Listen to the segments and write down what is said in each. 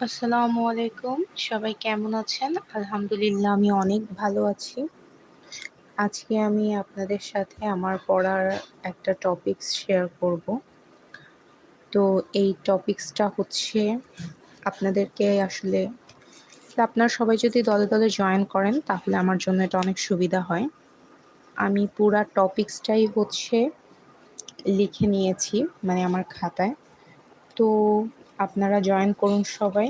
আসসালামু আলাইকুম। সবাই কেমন আছেন? আলহামদুলিল্লাহ, আমি অনেক ভালো আছি। আজকে আমি আপনাদের সাথে আমার পড়ার একটা টপিকস শেয়ার করব। তো এই টপিকসটা হচ্ছে আপনাদেরকে আসলে, আপনারা সবাই যদি দলে দলে জয়েন করেন, তাহলে আমার জন্য এটা অনেক সুবিধা হয়। আমি পুরা টপিকসটাই হচ্ছে লিখে নিয়েছি মানে আমার খাতায়। তো আপনারা জয়েন করুন সবাই।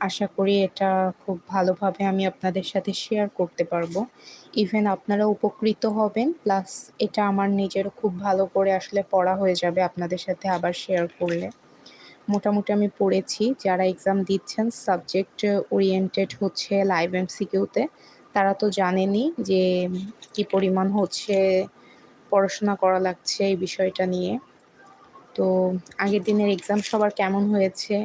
আশা করি এটা খুব ভালোভাবে আমি আপনাদের সাথে শেয়ার করতে পারব। ইভেন আপনারা উপকৃত হবেন প্লাস এটা আমার নিজেরও খুব ভালো করে আসলে পড়া হয়ে যাবে আপনাদের সাথে আবার শেয়ার করলে। মোটামুটি আমি পড়েছি, যারা এক্সাম দিচ্ছেন সাবজেক্ট ওরিয়েন্টেড হচ্ছে লাইভ এমসিকিউতে তারা তো জানেনই যে কি পরিমাণ হচ্ছে পড়াশোনা করা লাগছে এই বিষয়টা নিয়ে। তো আগের দিনের এক্সাম সবার কেমন হয়েছে?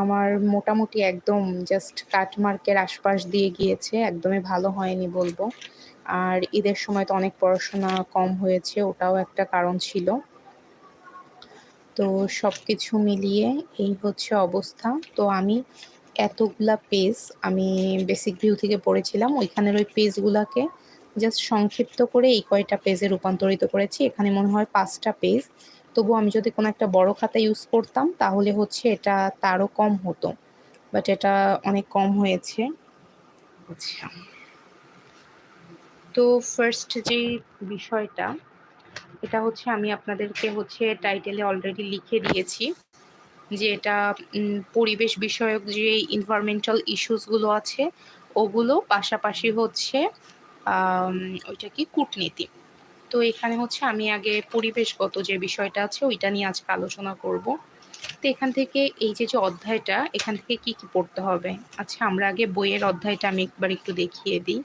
আমার মোটামুটি একদম জাস্ট কাটমার্কের আশপাশ দিয়ে গিয়েছে, একদমই ভালো হয়নি বলব। আর ঈদের সময় তো অনেক পড়াশোনা কম হয়েছে, ওটাও একটা কারণ ছিল। তো সব কিছু মিলিয়ে এই হচ্ছে অবস্থা। তো আমি এতগুলা পেজ আমি বেসিক ভিউ থেকে পড়েছিলাম, ওইখানের ওই পেজগুলাকে জাস্ট সংক্ষিপ্ত করে এই কয়টা পেজে রূপান্তরিত করেছি। এখানে মনে হয় পাঁচটা পেজ তবু আমি যদি কোনো একটা বড় খাতা ইউজ করতাম, তাহলে হচ্ছে এটা তারও কম হতো। বাট এটা অনেক কম হয়েছে। আচ্ছা। তো ফার্স্ট যে বিষয়টা, এটা হচ্ছে আমি আপনাদেরকে হচ্ছে টাইটেলে অলরেডি লিখে দিয়েছি, যে এটা পরিবেশ বিষয়ক যে ইনভারমেন্টাল ইস্যুসগুলো আছে, ওগুলো পাশাপাশি হচ্ছে ওইটা কি কূটনীতি। তো এখানে হচ্ছে আমি আগে পরিবেশগত যে বিষয়টা আছে, ওইটা নিয়ে আজকে আলোচনা করব। তো এখান থেকে এই যে যে অধ্যায়টা, এখান থেকে কি কি পড়তে হবে? আচ্ছা আমরা আগে বইয়ের অধ্যায়টা আমি একবার একটু দেখিয়ে দিই।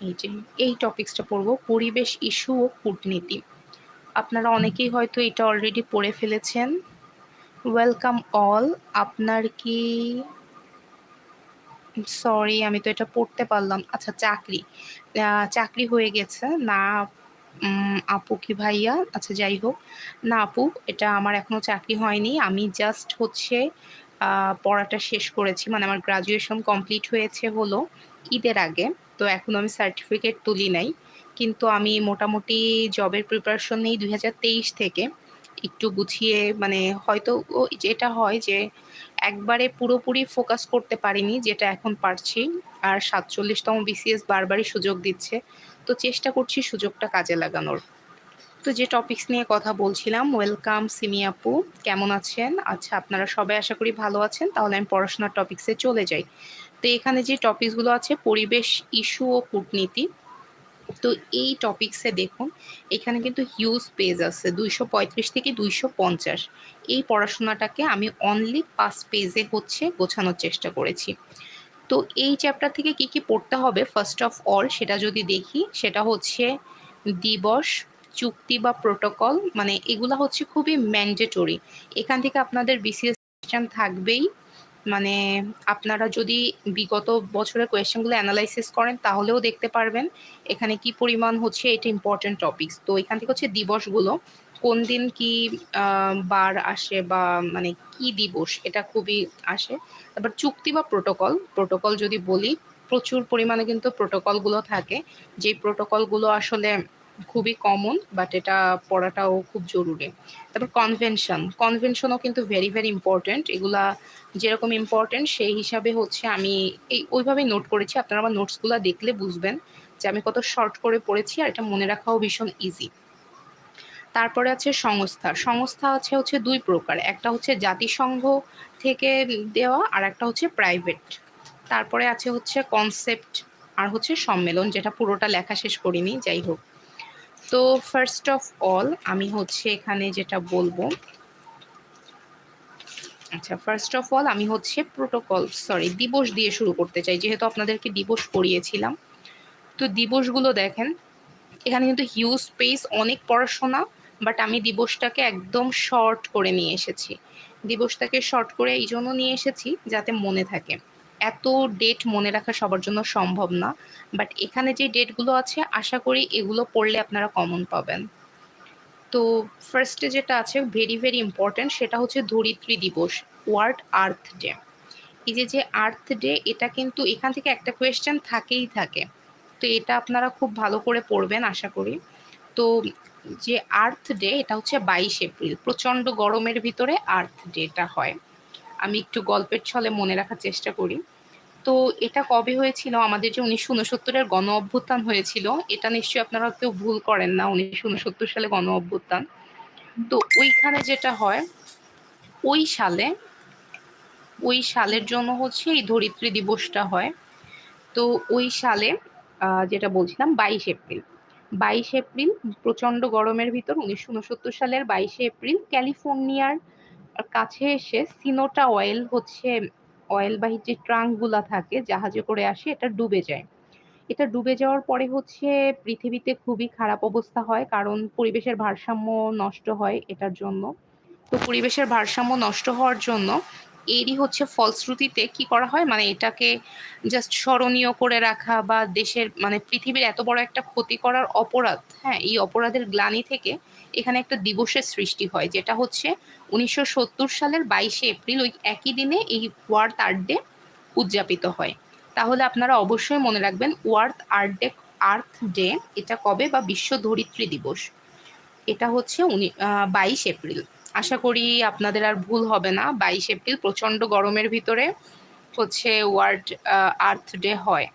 এই যে, এই টপিক্সটা পড়ব, পরিবেশ ইস্যু ও কূটনীতি। আপনারা অনেকেই হয়তো এটা অলরেডি পড়ে ফেলেছেন। ওয়েলকাম অল আপনার কি সরি আমি তো এটা পড়তে পারলাম। আচ্ছা চাকরি। চাকরি হয়ে গেছে। না আপু কি ভাইয়া? আচ্ছা যাই হোক। না, আপু, এটা আমার এখনও চাকরি হয়নি। আমি জাস্ট হচ্ছে পড়াটা শেষ করেছি। মানে আমার গ্রাজুয়েশন কমপ্লিট হয়েছে হলো ঈদের আগে। তো এখনও আমি সার্টিফিকেট তুলি নাই। কিন্তু আমি মোটামুটি জবের প্রিপারেশন নেই দু হাজার তেইশ থেকে। একটু গুছিয়ে মানে হয়তো যেটা হয় যে একবারে পুরোপুরি ফোকাস করতে পারিনি, যেটা এখন পারছি। আর সাতচল্লিশতম বিসিএস বারবারই সুযোগ দিচ্ছে। তো চেষ্টা করছি সুযোগটা কাজে লাগানোর। তো যে টপিক্স নিয়ে কথা বলছিলাম ওয়েলকাম সিমি আপু, কেমন আছেন? আচ্ছা আপনারা সবাই আশা করি ভালো আছেন। তাহলে আমি পড়াশোনার টপিক্সে চলে যাই। তো এখানে যে টপিকসগুলো আছে, পরিবেশ, ইস্যু ও কূটনীতি তো এই টপিক্সে দেখুন, এখানে কিন্তু হিউজ পেজ আছে, দুইশো পঁয়ত্রিশ থেকে দুইশো পঞ্চাশ। এই পড়াশোনাটাকে আমি অনলি পাঁচ পেজে হচ্ছে গোছানোর চেষ্টা করেছি। তো এই চ্যাপ্টার থেকে কি কি পড়তে হবে? ফার্স্ট অফ অল সেটা যদি দেখি, সেটা হচ্ছে দিবস, চুক্তি বা প্রোটোকল মানে এগুলা হচ্ছে খুবই ম্যান্ডেটরি এখান থেকে আপনাদের বিসিএস থাকবেই। মানে আপনারা যদি বিগত বছরের কোয়েশ্চেনগুলো অ্যানালাইসিস করেন, তাহলেও দেখতে পারবেন এখানে কি পরিমাণ হচ্ছে এটা ইম্পর্টেন্ট টপিকস তো এখান থেকে হচ্ছে দিবসগুলো, কোন দিন কি বার আসে বা মানে কি দিবস, এটা খুবই আসে। তারপর চুক্তি বা প্রোটোকল প্রোটোকল যদি বলি, প্রচুর পরিমাণে কিন্তু প্রোটোকলগুলো থাকে। যে প্রোটোকলগুলো আসলে খুবই কমন বাট এটা পড়াটাও খুব জরুরি। তারপর কনভেনশন কনভেনশনও কিন্তু ভেরি ভেরি ইম্পর্টেন্ট এগুলা যেরকম ইম্পর্টেন্ট সেই হিসাবে হচ্ছে আমি এই ওইভাবেই নোট করেছি। আপনারা আমার নোটসগুলো দেখলে বুঝবেন যে আমি কত শর্ট করে পড়েছি, আর এটা মনে রাখাও ভীষণ ইজি তারপরে আছে সংস্থা। সংস্থা আছে হচ্ছে দুই প্রকার। একটা হচ্ছে জাতিসংঘ থেকে দেওয়া, আর একটা হচ্ছে প্রাইভেট তারপরে আছে হচ্ছে কনসেপ্ট আর হচ্ছে সম্মেলন, যেটা পুরোটা লেখা শেষ করিনি, যাই হোক। তো ফার্স্ট অফ অল আমি হচ্ছে এখানে যেটা বলব আচ্ছা ফার্স্ট অফ অল আমি হচ্ছে প্রোটোকল সরি দিবস দিয়ে শুরু করতে চাই। যেহেতু আপনাদেরকে দিবস পড়িয়েছিলাম, তো দিবসগুলো দেখেন, এখানে কিন্তু হিউজ স্পেস অনেক পড়াশোনা বাট আমি দিবসটাকে একদম শর্ট করে নিয়ে এসেছি। দিবসটাকে শর্ট করে এই জন্য নিয়ে এসেছি, যাতে মনে থাকে। এত ডেট মনে রাখা সবার জন্য সম্ভব না। বাট এখানে যে ডেটগুলো আছে, আশা করি এগুলো পড়লে আপনারা কমন পাবেন। তো ফার্স্টে যেটা আছে ভেরি ভেরি ইম্পর্ট্যান্ট সেটা হচ্ছে ধরিত্রী দিবস ওয়ার্ল্ড আর্থ ডে এই যে যে আর্থ ডে এটা কিন্তু এখান থেকে একটা কোয়েশ্চেন থাকেই থাকে। তো এটা আপনারা খুব ভালো করে পড়বেন, আশা করি। তো যে আর্থ ডে এটা হচ্ছে বাইশ এপ্রিল, প্রচণ্ড গরমের ভিতরে আর্থ ডেটা হয়। আমি একটু গল্পের ছলে মনে রাখার চেষ্টা করি। তো এটা কবে হয়েছিল? আমাদের যে উনিশশো উনসত্তরের গণ অভ্যুত্থান হয়েছিল, এটা নিশ্চয়ই আপনারা কেউ ভুল করেন না, উনিশশো উনসত্তর সালে গণ অভ্যুত্থান। তো ওইখানে যেটা হয়, ওই সালে, ওই সালের জন্য হচ্ছে এই ধরিত্রী দিবসটা হয়। তো ওই সালে যেটা বলছিলাম, বাইশ এপ্রিল। বাইশ এপ্রিল প্রচণ্ড গরমের ভিতর, উনিশশো উনসত্তর সালের বাইশে এপ্রিল ক্যালিফোর্নিয়ার কাছে এসে সিনোটা অয়েল হচ্ছে অয়েলবাহী যে ট্রাঙ্কগুলা থাকে, জাহাজে করে আসে, এটা ডুবে যায়। এটা ডুবে যাওয়ার পরে হচ্ছে পৃথিবীতে খুবই খারাপ অবস্থা হয়, কারণ পরিবেশের ভারসাম্য নষ্ট হয় এটার জন্য। তো পরিবেশের ভারসাম্য নষ্ট হওয়ার জন্য এরই হচ্ছে ফলশ্রুতিতে কি করা হয়? মানে এটাকে জাস্ট স্মরণীয় করে রাখা বা দেশের মানে পৃথিবীর এত বড় একটা ক্ষতি করার অপরাধ হ্যাঁ এই অপরাধের গ্লানি থেকে এখানে একটা দিবসের সৃষ্টি হয়, যেটা হচ্ছে উনিশশো সত্তর সালের বাইশে এপ্রিল ওই একই দিনে এই ওয়ার্থ আর্ট ডে উদযাপিত হয়। তাহলে আপনারা অবশ্যই মনে রাখবেন world earth day, earth day এটা কবে বা বিশ্ব ধরিত্রী দিবস? এটা হচ্ছে উনি বাইশ এপ্রিল। আশা করি আপনাদের আর ভুল হবে না। বাইশ এপ্রিল প্রচণ্ড গরমের ভিতরে হচ্ছে ওয়ার্ল্ড আর্থ ডে হয়।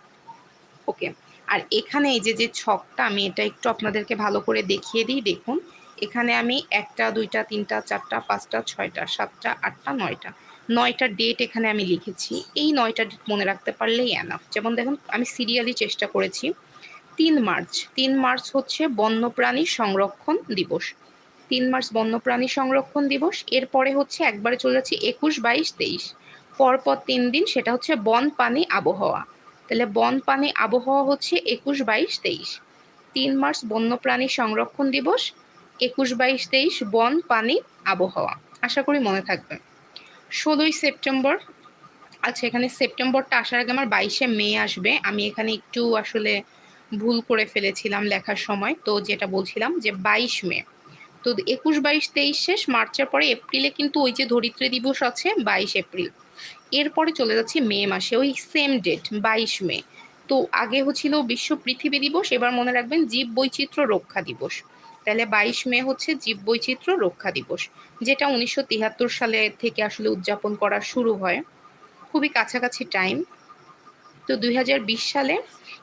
ওকে। আর এখানে এই যে যে ছকটা আমি এটা একটু আপনাদেরকে ভালো করে দেখিয়ে দিই, দেখুন। এখানে আমি একটা, দুইটা, তিনটা, চারটা, পাঁচটা, ছয়টা, সাতটা, আটটা, নয়টা। নয়টা ডেট এখানে আমি লিখেছি। এই নয়টা ডেট মনে রাখতে পারলেই অ্যানাফ যেমন দেখুন, আমি সিরিয়ালি চেষ্টা করেছি। তিন মার্চ। তিন মার্চ হচ্ছে বন্যপ্রাণী সংরক্ষণ দিবস। তিন মার্চ বন্যপ্রাণী সংরক্ষণ দিবস। এরপরে হচ্ছে একবারে চলে যাচ্ছে একুশ, বাইশ, তেইশ। পরপর তিন দিন সেটা হচ্ছে বন পানি আবহাওয়া। তাহলে বন পানি আবহাওয়া হচ্ছে একুশ, বাইশ, তেইশ। তিন মার্চ বন্যপ্রাণী সংরক্ষণ দিবস। একুশ বাইশ তেইশ বন, পানি, আবহাওয়া। আশা করি মনে থাকবে। ষোলোই সেপ্টেম্বর আচ্ছা এখানে সেপ্টেম্বরটা আসার আগে আমার বাইশে মে আসবে। আমি এখানে একটু আসলে ভুল করে ফেলেছিলাম লেখার সময়। তো যেটা বলছিলাম যে বাইশ মে। তো একুশ বাইশ তেইশ শেষ মার্চের পরে এপ্রিলে কিন্তু ওই যে ধরিত্রী দিবস আছে, বাইশ এপ্রিল। এরপরে চলে যাচ্ছে মে মাসে, ওই সেম ডেট বাইশ মে। তো আগে হচ্ছিল বিশ্ব পৃথিবী দিবস, এবার মনে রাখবেন জীব বৈচিত্র্য রক্ষা দিবস। তাহলে বাইশ মে হচ্ছে জীব বৈচিত্র্য রক্ষা দিবস, যেটা উনিশশো তিয়াত্তর সালে থেকে আসলে উদযাপন করা শুরু হয়। খুবই কাছাকাছি টাইম তো দুই হাজার বিশ সালে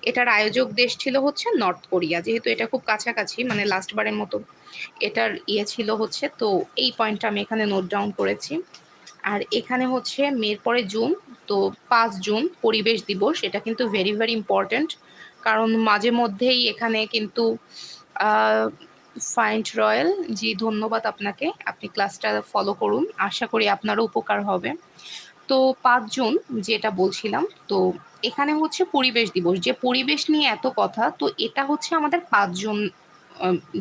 এটার আয়োজক দেশ ছিল হচ্ছে নর্থ কোরিয়া যেহেতু এটা খুব কাছাকাছি মানে লাস্টবারের মতো এটার ইয়ে ছিল হচ্ছে। তো এই পয়েন্টটা আমি এখানে নোট ডাউন করেছি। আর এখানে হচ্ছে মের পরে জুন, তো পাঁচ জুন, পরিবেশ দিবস, এটা কিন্তু ভেরি ভেরি ইম্পর্ট্যান্ট কারণ মাঝে মধ্যেই এখানে কিন্তু ফাইন্ড রয়্যাল জি, ধন্যবাদ আপনাকে। আপনি ক্লাসটা ফলো করুন। আশা করি আপনারও উপকার হবে। তো পাঁচ জুন যেটা বলছিলাম, তো এখানে হচ্ছে পরিবেশ দিবস। যে পরিবেশ নিয়ে এত কথা, তো এটা হচ্ছে আমাদের পাঁচ জুন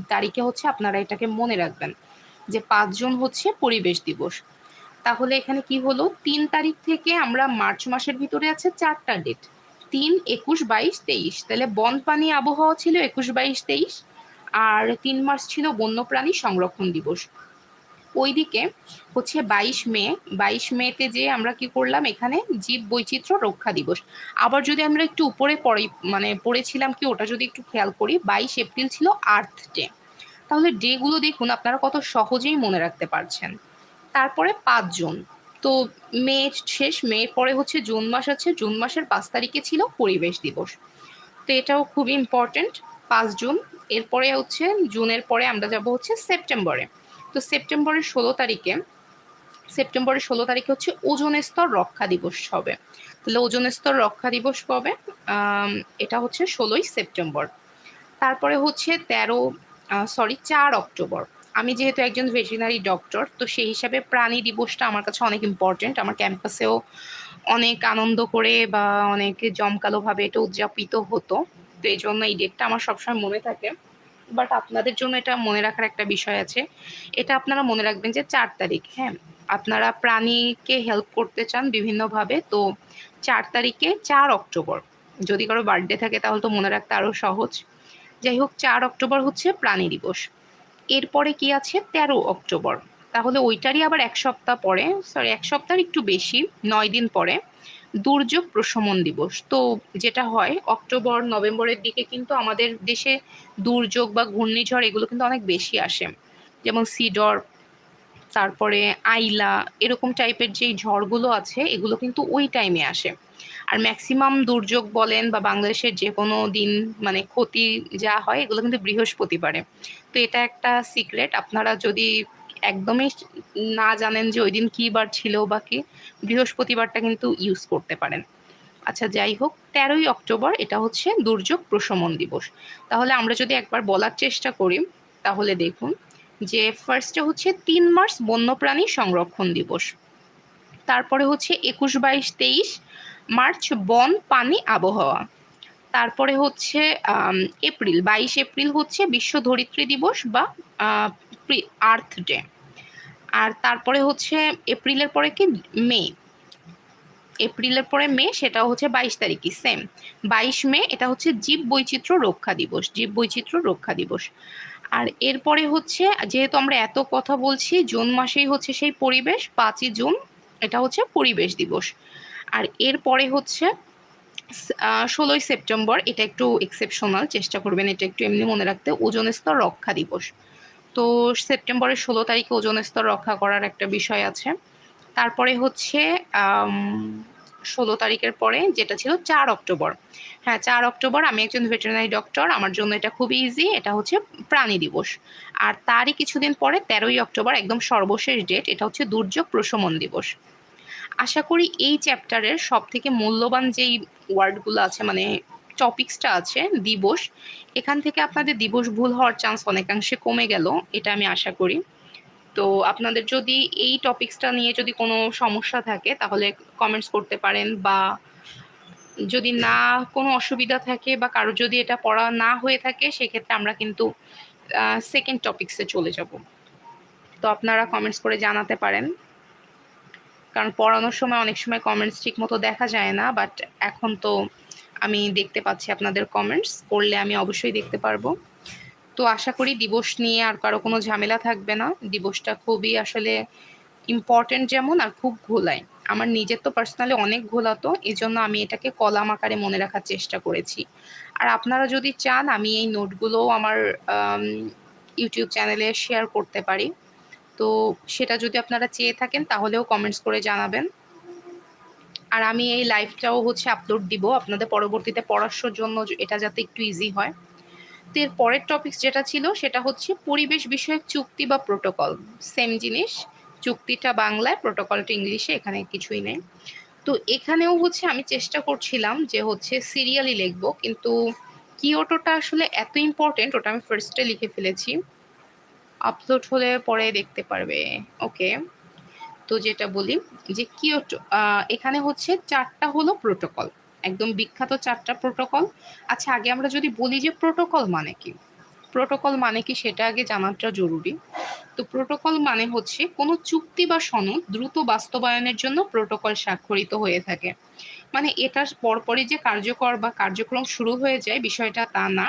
তারিখে হচ্ছে আপনারা এটাকে মনে রাখবেন যে পাঁচ জুন হচ্ছে পরিবেশ দিবস। তাহলে এখানে কি হলো? তিন তারিখ থেকে আমরা মার্চ মাসের ভিতরে আছে চারটা ডেট তিন, একুশ, বাইশ, তেইশ। তাহলে বন পানি আবহাওয়া ছিল একুশ, বাইশ, তেইশ। আর তিন মার্চ ছিল বন্যপ্রাণী সংরক্ষণ দিবস। ওইদিকে হচ্ছে বাইশ মে, বাইশ মেতে যে আমরা কি করলাম এখানে? জীব বৈচিত্র্য রক্ষা দিবস। আবার যদি আমরা একটু উপরে পড়ি মানে পড়েছিলাম কি, ওটা যদি একটু খেয়াল করি, বাইশ এপ্রিল ছিল আর্থ ডে। তাহলে ডেগুলো দেখুন, আপনারা কত সহজেই মনে রাখতে পারছেন। তারপরে পাঁচ জুন। তো মে শেষ, মে পরে হচ্ছে জুন মাস আছে। জুন মাসের পাঁচ তারিখে ছিল পরিবেশ দিবস। তো এটাও খুব ইম্পর্টেন্ট পাঁচ জুন এরপরে হচ্ছে জুনের পরে আমরা যাব হচ্ছে সেপ্টেম্বরে। তো সেপ্টেম্বরের ষোলো তারিখে, সেপ্টেম্বরের ষোলো তারিখে হচ্ছে ওজন স্তর রক্ষা দিবস হবে। তাহলে ওজন স্তর রক্ষা দিবস কবে? এটা হচ্ছে ষোলোই সেপ্টেম্বর। তারপরে হচ্ছে তেরো সরি চার অক্টোবর। আমি যেহেতু একজন ভেটেরিনারি ডক্টর তো সেই হিসাবে প্রাণী দিবসটা আমার কাছে অনেক ইম্পর্টেন্ট আমার ক্যাম্পাসেও অনেক আনন্দ করে বা অনেক জমকালোভাবে এটা উদযাপিত হতো। তো এই জন্য এই ডেটটা আমার সবসময় মনে থাকে। বাট আপনাদের জন্য এটা মনে রাখার একটা বিষয় আছে। এটা আপনারা মনে রাখবেন যে চার তারিখ হ্যাঁ? আপনারা প্রাণীকে হেল্প করতে চান বিভিন্নভাবে, তো চার তারিখে চার অক্টোবর। যদি কারও বার্থডে থাকে তাহলে তো মনে রাখতে আরও সহজ। যাই হোক, চার অক্টোবর হচ্ছে প্রাণী দিবস। এরপরে কি আছে? তেরো অক্টোবর। তাহলে ওইটারই আবার এক সপ্তাহ পরে সরি এক সপ্তাহ একটু বেশি, নয় দিন পরে। দুর্যোগ প্রশমন দিবস। তো যেটা হয়, অক্টোবর, নভেম্বরের দিকে কিন্তু আমাদের দেশে দুর্যোগ বা ঘূর্ণিঝড় এগুলো কিন্তু অনেক বেশি আসে। যেমন সিডর, তারপরে আইলা, এরকম টাইপের যেই ঝড়গুলো আছে, এগুলো কিন্তু ওই টাইমে আসে। আর ম্যাক্সিমাম দুর্যোগ বলেন বা বাংলাদেশের যে কোনো দিন মানে ক্ষতি যা হয়, এগুলো কিন্তু বৃহস্পতিবারে। তো এটা একটা সিক্রেট। আপনারা যদি একদমই না জানেন যে ওই দিন কী বার ছিল বা কি। বৃহস্পতিবারটা কিন্তু ইউজ করতে পারেন। আচ্ছা যাই হোক, তেরোই অক্টোবর, এটা হচ্ছে দুর্যোগ প্রশমন দিবস। তাহলে আমরা যদি একবার বলার চেষ্টা করি, তাহলে দেখুন যে ফার্স্টে হচ্ছে তিন মার্চ বন্যপ্রাণী সংরক্ষণ দিবস। তারপরে হচ্ছে একুশ, বাইশ, তেইশ মার্চ বন, পানি, আবহাওয়া। তারপরে হচ্ছে এপ্রিল, বাইশ এপ্রিল হচ্ছে বিশ্ব ধরিত্রী দিবস বা আর্থ ডে। আর তারপরে হচ্ছে এপ্রিলের পরে কি? মে। এপ্রিলের পরে মে, সেটা হচ্ছে বাইশ তারিখই সেম বাইশ মে, এটা হচ্ছে জীব বৈচিত্র্য রক্ষা দিবস, জীব বৈচিত্র্য রক্ষা দিবস। আর এরপরে হচ্ছে, যেহেতু আমরা এত কথা বলছি, জুন মাসেই হচ্ছে সেই পরিবেশ, পাঁচই জুন, এটা হচ্ছে পরিবেশ দিবস। আর এরপরে হচ্ছে ষোলোই সেপ্টেম্বর, এটা একটু এক্সেপশনাল চেষ্টা করবেন এটা একটু এমনি মনে রাখতে ওজন স্তর রক্ষা দিবস। তো সেপ্টেম্বরের ষোলো তারিখে ওজন স্তর রক্ষা করার একটা বিষয় আছে। তারপরে হচ্ছে ষোলো তারিখের পরে যেটা ছিল চার অক্টোবর। হ্যাঁ চার অক্টোবর আমি একজন ভেটেরিনারি ডক্টর, আমার জন্য এটা খুব ইজি এটা হচ্ছে প্রাণী দিবস। আর তারই কিছুদিন পরে তেরোই অক্টোবর একদম সর্বশেষ ডেট এটা হচ্ছে দুর্যোগ প্রশমন দিবস। আশা করি এই চ্যাপ্টারের সব থেকে মূল্যবান যেই ওয়ার্ডগুলো আছে মানে টপিক্সটা আছে, দিবস। এখান থেকে আপনাদের দিবস ভুল হওয়ার চান্স অনেকাংশে কমে গেল, এটা আমি আশা করি। তো আপনাদের যদি এই টপিক্সটা নিয়ে যদি কোনো সমস্যা থাকে, তাহলে কমেন্টস করতে পারেন বা যদি না কোনো অসুবিধা থাকে বা কারও যদি এটা পড়া না হয়ে থাকে, সেক্ষেত্রে আমরা কিন্তু সেকেন্ড টপিক্সে চলে যাব। তো আপনারা কমেন্টস করে জানাতে পারেন। কারণ পড়ানোর সময় অনেক সময় কমেন্টস ঠিক মতো দেখা যায় না বাট এখন তো আমি দেখতে পাচ্ছি আপনাদের কমেন্টস করলে আমি অবশ্যই দেখতে পারব। তো আশা করি দিবস নিয়ে আর কারও কোনো ঝামেলা থাকবে না। দিবসটা খুবই আসলে ইম্পর্টেন্ট যেমন আর খুব ঘোলায়। আমার নিজের তো পার্সোনালি অনেক ঘোলাতো এই জন্য আমি এটাকে কলাম আকারে মনে রাখার চেষ্টা করেছি। আর আপনারা যদি চান, আমি এই নোটগুলোও আমার ইউটিউব চ্যানেলে শেয়ার করতে পারি। তো সেটা যদি আপনারা চেয়ে থাকেন, তাহলেও কমেন্টস করে জানাবেন। আর আমি এই লাইভটাও হচ্ছে আপলোড দিব। আপনাদের পরবর্তীতে পড়াশোর জন্য এটা যাতে একটু ইজি হয়। তো এর পরের টপিকস যেটা ছিল, সেটা হচ্ছে পরিবেশ বিষয়ক চুক্তি বা প্রোটোকল সেম জিনিস, চুক্তিটা বাংলায় প্রোটোকলটা ইংলিশে, এখানে কিছুই নেই। তো এখানেও হচ্ছে আমি চেষ্টা করছিলাম যে হচ্ছে সিরিয়ালি লিখব, কিন্তু কিওটোটা আসলে এত ইম্পর্টেন্ট ওটা আমি ফার্স্টে লিখে ফেলেছি। আপলোড হলে পরে দেখতে পারবে। ওকে তো যেটা বলি যে কিওটো এখানে হচ্ছে চারটা হলো প্রোটোকল, একদম বিখ্যাত চারটা প্রোটোকল। আচ্ছা আগে আমরা যদি বলি যে প্রোটোকল মানে কি? প্রোটোকল মানে কি সেটা আগে জানাটা জরুরি। তো প্রোটোকল মানে হচ্ছে কোনো চুক্তি বা সনদ দ্রুত বাস্তবায়নের জন্য প্রোটোকল স্বাক্ষরিত হয়ে থাকে। মানে এটার পরপরই যে কার্যকর বা কার্যক্রম শুরু হয়ে যায় বিষয়টা তা না।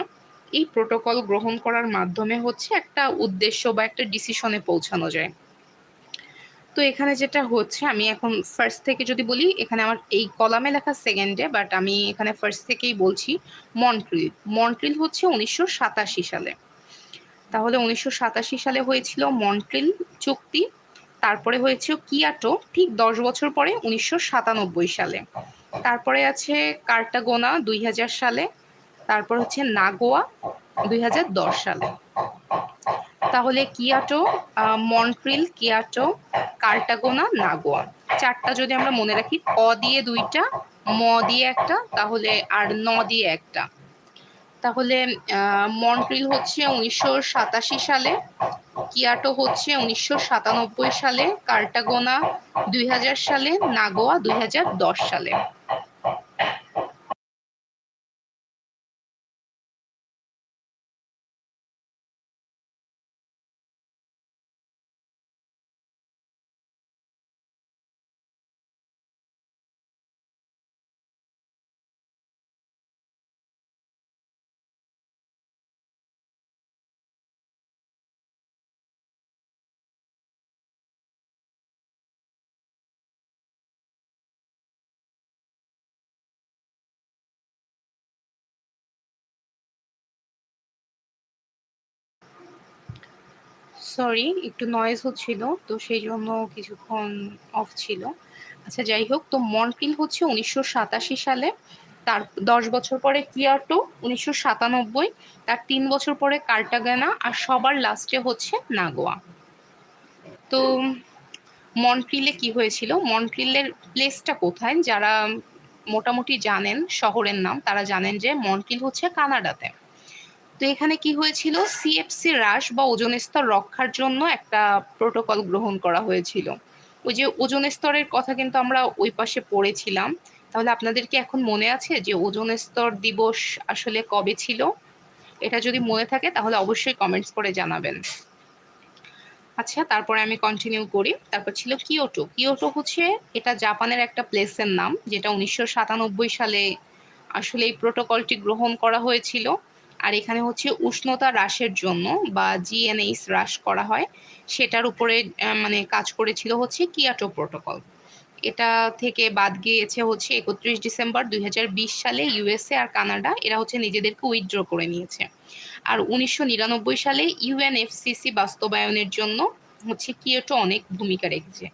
এই প্রোটোকল গ্রহণ করার মাধ্যমে হচ্ছে একটা উদ্দেশ্য বা একটা ডিসিশনে পৌঁছানো যায়। তো এখানে যেটা হচ্ছে, আমি এখন ফার্স্ট থেকে যদি বলি, এখানে আমার এই কলামে লেখা সেকেন্ডে বাট আমি এখানে ফার্স্ট থেকেই বলছি মন্ট্রিল মন্ট্রিল হচ্ছে উনিশশো সাতাশি সালে। তাহলে উনিশশো সাতাশি সালে হয়েছিল মন্ট্রিল চুক্তি, তারপরে হয়েছে কিয়াটো ঠিক দশ বছর পরে উনিশশো সাতানব্বই সালে। তারপরে আছে কার্টাগোনা দুই হাজার সালে, তারপর হচ্ছে নাগোয়া দুই হাজার দশ সালে। তাহলে Kyoto Montreal, Kyoto, Cartagena, Nagoya. চারটা যদি আমরা মনে রাখি ক দিয়ে দুইটা, ম দিয়ে একটা, তাহলে আর ন দিয়ে একটা। তাহলে মন্ট্রিল হচ্ছে উনিশশো সাতাশি সালে, কিয়াটো হচ্ছে উনিশশো সাতানব্বই সালে, কার্টাগোনা দুই হাজার সালে, নাগোয়া দুই হাজার দশ সালে। সরি, একটু নয়েজ হচ্ছিল, তো সেই জন্য কিছুক্ষণ অফ ছিল। আচ্ছা যাই হোক, তো মন্ট্রিল হচ্ছে উনিশশো সাতাশি সালে, তার দশ বছর পরে কিয়াটো উনিশশো সাতানব্বই, তার তিন বছর পরে কার্টাগানা আর সবার লাস্টে হচ্ছে নাগোয়া তো মন্ট্রিলে কি হয়েছিল? মন্ট্রিলের প্লেসটা কোথায়? যারা মোটামুটি জানেন, শহরের নাম, তারা জানেন যে মন্ট্রিল হচ্ছে কানাডাতে। তো এখানে কি হয়েছিল? সিএফসি হ্রাস বা ওজন স্তর রক্ষার জন্য একটা প্রোটোকল গ্রহণ করা হয়েছিল। ওই যে ওজন স্তরের কথা কিন্তু আমরা ওই পাশে পড়েছিলাম। তাহলে আপনাদের কি এখন মনে আছে যে ওজন স্তর দিবস আসলে কবে ছিল? এটা যদি মনে থাকে তাহলে অবশ্যই কমেন্টস করে জানাবেন। আচ্ছা তারপরে আমি কন্টিনিউ করি। তারপর ছিল কিওটো কিওটো হচ্ছে এটা জাপানের একটা প্লেসের নাম, যেটা উনিশশো সাতানব্বই সালে আসলে এই প্রোটোকলটি গ্রহণ করা হয়েছিল। আর এখানে হচ্ছে উষ্ণতা হ্রাসের জন্য বা জিএনএইচ হ্রাস করা হয়, সেটার উপরে মানে কাজ করেছিল হচ্ছে কিয়াটো প্রোটোকল এটা থেকে বাদ গিয়েছে হচ্ছে একত্রিশ ডিসেম্বর দুই হাজার বিশ সালে ইউএসএ আর কানাডা, এরা হচ্ছে নিজেদেরকে উইথড্র করে নিয়েছে। আর উনিশশো নিরানব্বই সালে ইউএনএফসিসি বাস্তবায়নের জন্য হচ্ছে কিয়োটো অনেক ভূমিকা রেখেছে।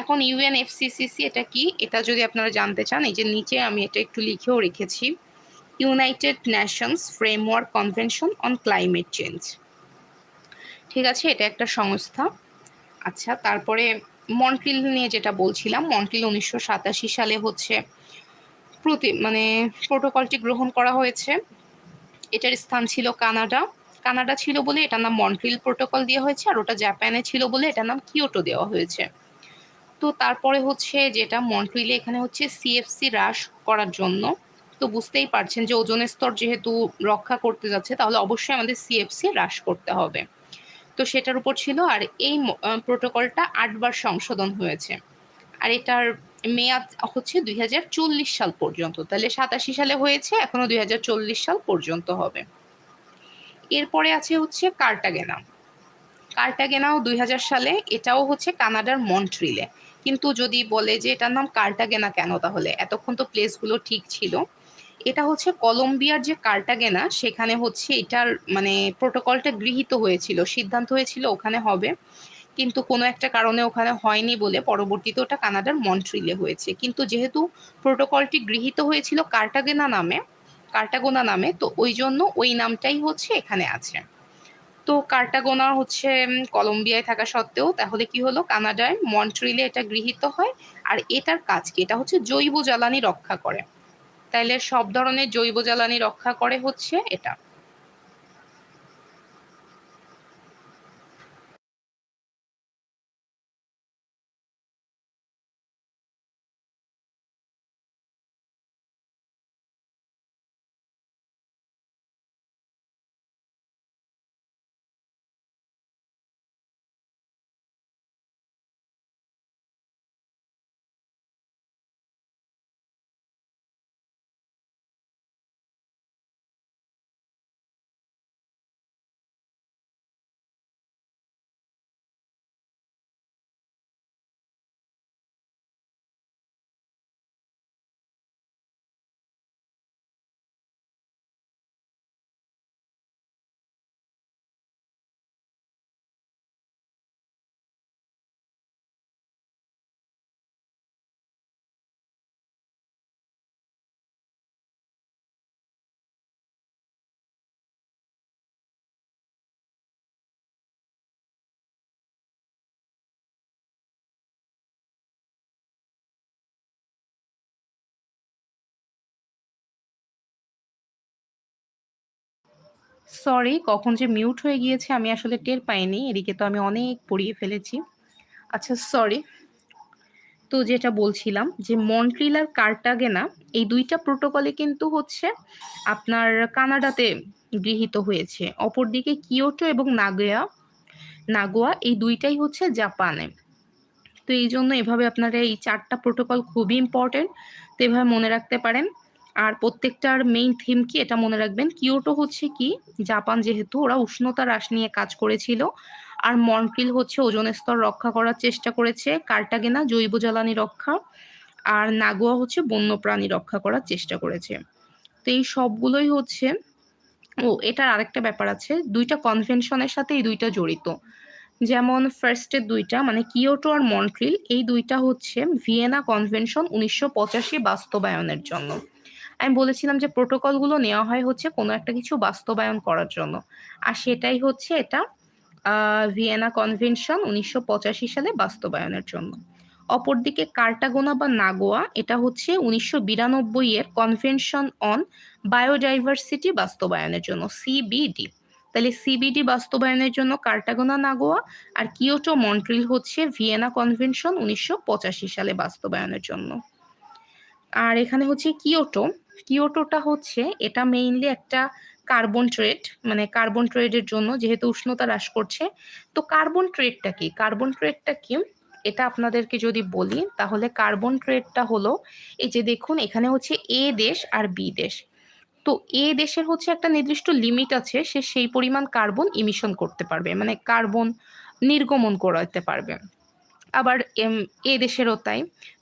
এখন ইউএনএফসিসিসি এটা কি? এটা যদি আপনারা জানতে চান, এই যে নিচে আমি এটা একটু লিখেও রেখেছি। United Nations Framework Convention on Climate Change ঠিক আছে, এটা একটা সংস্থা। আচ্ছা তারপরে মন্ট্রিল নিয়ে যেটা বলছিলাম, মন্ট্রিল উনিশশো সাতাশি সালে হচ্ছে প্রতি মানে প্রোটোকলটি গ্রহণ করা হয়েছে। এটার স্থান ছিল কানাডা। কানাডা ছিল বলে এটার নাম মন্ট্রিল প্রোটোকল দেওয়া হয়েছে, আর ওটা জাপানে ছিল বলে এটার নাম কিওটো দেওয়া হয়েছে। তো তারপরে হচ্ছে যেটা মন্ট্রিলে এখানে হচ্ছে সিএফসি হ্রাস করার জন্য তো বুঝতেই পারছেন যে ওজনের স্তর যেহেতু রক্ষা করতে যাচ্ছে, তাহলে অবশ্যই আমাদের সিএফসি হ্রাস করতে হবে। তো সেটার উপর ছিল, আর এই প্রোটোকলটা আটবার সংশোধন হয়েছে। আর এটার মেয়াদ হচ্ছে দু হাজার চল্লিশ সাল পর্যন্ত। তাহলে সাতাশি সালে হয়েছে, এখনও দুই হাজার চল্লিশ সাল পর্যন্ত হবে। এরপরে আছে হচ্ছে কার্টাগেনা কার্টাগেনাও দুই হাজার সালে, এটাও হচ্ছে কানাডার মন্ট্রিলে। কিন্তু যদি বলে যে এটার নাম কার্টাগেনা কেন তাহলে? এতক্ষণ তো প্লেসগুলো ঠিক ছিল। এটা হচ্ছে কলম্বিয়ার যে কার্টাগেনা, সেখানে হচ্ছে এটার মানে প্রোটোকলটা গৃহীত হয়েছিল, সিদ্ধান্ত হয়েছিল ওখানে হবে। কিন্তু কোনো একটা কারণে ওখানে হয়নি বলে পরবর্তীতে ওটা কানাডার মন্ট্রিলে হয়েছে। কিন্তু যেহেতু প্রোটোকলটি গৃহীত হয়েছিল কার্টাগেনা নামে, কার্টাগোনা নামে, তো ওই জন্য ওই নামটাই হচ্ছে এখানে আছে। তো কার্টাগোনা হচ্ছে কলম্বিয়ায় থাকা সত্ত্বেও তাহলে কি হলো? কানাডায় মন্ট্রিলে এটা গৃহীত হয়। আর এটার কাজ কি? এটা হচ্ছে জৈব জ্বালানি রক্ষা করে। তাইলে সব ধরনের জৈব জ্বালানি রক্ষা করে হচ্ছে এটা। সরি কখন যে মিউট হয়ে গিয়েছে আমি আসলে টের পাইনি, এদিকে তো আমি অনেক পড়িয়ে ফেলেছি। আচ্ছা সরি তো যেটা বলছিলাম যে মন্ট্রিল আর কার্টাগেনা এই দুইটা প্রোটোকলে কিন্তু হচ্ছে আপনার কানাডাতে গৃহীত হয়েছে। অপরদিকে কিয়োটো এবং নাগোয়া নাগোয়া এই দুইটাই হচ্ছে জাপানে তো এই জন্য এভাবে আপনারা এই চারটা প্রোটোকল খুবই ইম্পর্টেন্ট তো এভাবে মনে রাখতে পারেন। আর প্রত্যেকটার মেইন থিম কি এটা মনে রাখবেন? কিওটো হচ্ছে কি? জাপান যেহেতু ওরা উষ্ণতা হ্রাস নিয়ে কাজ করেছিল। আর মন্ট্রিল হচ্ছে ওজন স্তর রক্ষা করার চেষ্টা করেছে। কার্টাগেনা জৈব জ্বালানি রক্ষা। আর নাগোয়া হচ্ছে বন্যপ্রাণী রক্ষা করার চেষ্টা করেছে। তো এই সবগুলোই হচ্ছে ও, এটার আরেকটা ব্যাপার আছে। দুইটা কনভেনশনের সাথে এই দুইটা জড়িত। যেমন ফার্স্টের দুইটা মানে কিয়োটো আর মন্ট্রিল এই দুইটা হচ্ছে ভিয়েনা কনভেনশন উনিশশো পঁচাশি বাস্তবায়নের জন্য। আমি বলেছিলাম যে প্রোটোকলগুলো নেওয়া হয় হচ্ছে কোনো একটা কিছু বাস্তবায়ন করার জন্য। আর সেটাই হচ্ছে এটা ভিয়েনা কনভেনশন উনিশশো পঁচাশি সালে বাস্তবায়নের জন্য। অপরদিকে কার্টাগোনা বা নাগোয়া, এটা হচ্ছে উনিশশো বিরানব্বই এর কনভেনশন অন বায়োডাইভার্সিটি বাস্তবায়নের জন্য সিবিডি তাহলে সিবিডি বাস্তবায়নের জন্য কার্টাগোনা, নাগোয়া আর কিয়োটো, মন্ট্রিল হচ্ছে ভিয়েনা কনভেনশন উনিশশো পঁচাশি সালে বাস্তবায়নের জন্য। আর এখানে হচ্ছে কিয়োটো। কিয়োটোটা হচ্ছে এটা মেইনলি একটা কার্বন ট্রেড মানে কার্বন ট্রেডের জন্য যেহেতু উষ্ণতা হ্রাস করছে। তো কার্বন ট্রেডটা কি? কার্বন ট্রেডটা কি? এটা আপনাদেরকে যদি বলি, তাহলে কার্বন ট্রেডটা হলো, এই যে দেখুন, এখানে হচ্ছে এ দেশ আর বি দেশ। তো এ দেশের হচ্ছে একটা নির্দিষ্ট লিমিট আছে, সে সেই পরিমাণ কার্বন ইমিশন করতে পারবে মানে কার্বন নির্গমন করাতে পারবে। আবার এ দেশেরও তাই।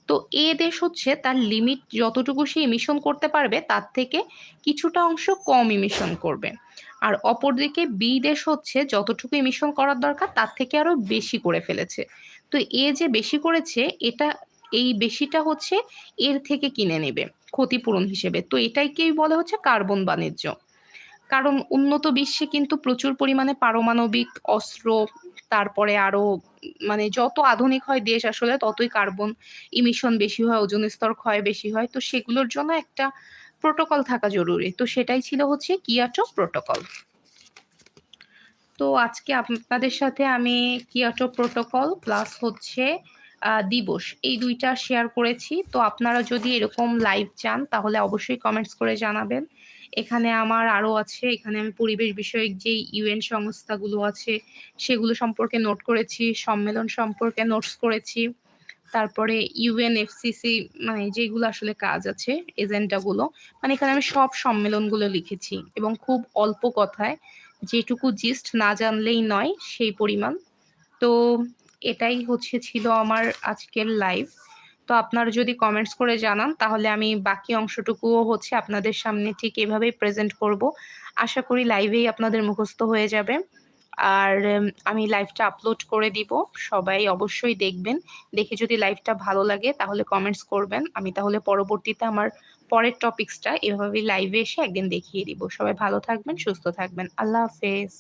তো এ দেশ হচ্ছে তার লিমিট যতটুকু সে ইমিশন করতে পারবে, তার থেকে কিছুটা অংশ কম ইমিশন করবে। আর অপরদিকে বি দেশ হচ্ছে যতটুকু ইমিশন করার দরকার, তার থেকে আরও বেশি করে ফেলেছে। তো এ যে বেশি করেছে, এটা, এই বেশিটা হচ্ছে এর থেকে কিনে নেবে, ক্ষতিপূরণ হিসেবে। তো এটাইকেই বলে হচ্ছে কার্বন বাণিজ্য। কারণ উন্নত বিশ্বে কিন্তু প্রচুর পরিমাণে পারমাণবিক অস্ত্র তারপরে আরও মানে যত আধুনিক হয় দেশ আসলে ততই কার্বন ইমিশন বেশি হয় ওজন স্তর ক্ষয় বেশি হয়। তো সেগুলোর জন্য একটা প্রোটোকল থাকা জরুরি। তো সেটাই ছিল হচ্ছে কিয়াটো প্রোটোকল তো আজকে আপনাদের সাথে আমি কিয়াটো প্রোটোকল প্লাস হচ্ছে দিবস। এই দুইটা শেয়ার করেছি। তো আপনারা যদি এরকম লাইভ চান, তাহলে অবশ্যই কমেন্টস করে জানাবেন। এখানে আমার আরও আছে, এখানে আমি পরিবেশ বিষয়ক যে ইউএন সংস্থাগুলো আছে, সেগুলো সম্পর্কে নোট করেছি, সম্মেলন সম্পর্কে নোটস করেছি। তারপরে ইউএনএফসিসি মানে যেগুলো আসলে কাজ আছে এজেন্ডাগুলো মানে এখানে আমি সব সম্মেলনগুলো লিখেছি এবং খুব অল্প কথায়, যেটুকু জিস্ট না জানলেই নয়, সেই পরিমাণ। তো এটাই হচ্ছে ছিল আমার আজকের লাইভ তো আপনারা যদি কমেন্টস করে জানান, তাহলে আমি বাকি অংশটুকুও হচ্ছে আপনাদের সামনে ঠিক এভাবেই প্রেজেন্ট করব। আশা করি লাইভেই আপনাদের মুখস্থ হয়ে যাবে। আর আমি লাইভটা আপলোড করে দিব। সবাই অবশ্যই দেখবেন। দেখে যদি লাইভটা ভালো লাগে, তাহলে কমেন্টস করবেন। আমি তাহলে পরবর্তীতে আমার পরের টপিক্সটা এভাবেই লাইভে এসে একদিন দেখিয়ে দিব। সবাই ভালো থাকবেন, সুস্থ থাকবেন। আল্লাহ হাফেজ।